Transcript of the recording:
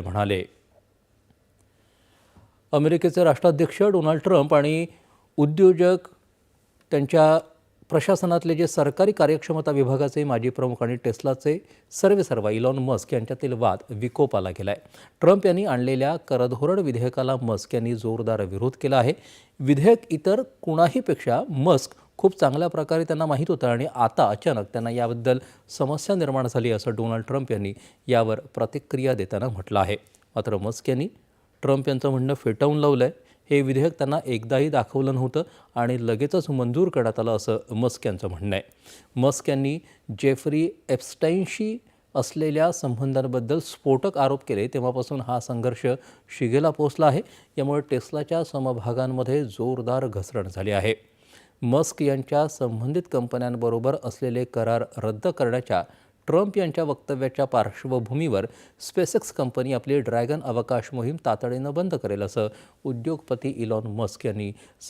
म्हणाले. अमेरिकेचे राष्ट्राध्यक्ष डोनाल्ड ट्रम्प आणि उद्योजक त्यांच्या प्रशासनातले जे सरकारी कार्यक्षमता विभागाचे माजी प्रमुख आणि टेस्लाचे सर्वेसर्वा इलॉन मस्क यांच्यातील वाद विकोपाला गेलाय. ट्रम्प यांनी आणलेल्या करधोरण विधेयकाला मस्क यांनी जोरदार विरोध केला आहे. विधेयक इतर कुणाहीपेक्षा मस्क खूप चांगल्या प्रकारे त्यांना माहीत होतं आणि आता अचानक त्यांना याबद्दल समस्या निर्माण झाली असं डोनाल्ड ट्रम्प यांनी यावर प्रतिक्रिया देताना म्हटलं आहे. मात्र मस्क यांनी ट्रम्प यांचं म्हणणं फेटाळून लावलं आहे हे विधेयक त्यांना एकदाही दाखवलं नव्हतं आणि लगेचच मंजूर करण्यात आलं असं मस्क यांचं म्हणणं आहे. मस्क यांनी जेफ्री एप्स्टाईनशी असलेल्या संबंधांबद्दल स्फोटक आरोप केले. तेव्हापासून हा संघर्ष शिगेला पोचला आहे. यामुळे टेस्लाच्या समभागांमध्ये जोरदार घसरण झाली आहे. मस्क यांच्या संबंधित कंपन्यांबरोबर असलेले करार रद्द करण्याच्या ट्रम्प यांच्या वक्तव्याच्या पार्श्वभूमीवर स्पेसएक्स कंपनी आपली ड्रॅगन अवकाश मोहीम तातडीनं बंद करेल असं उद्योगपती इलॉन मस्क यांनी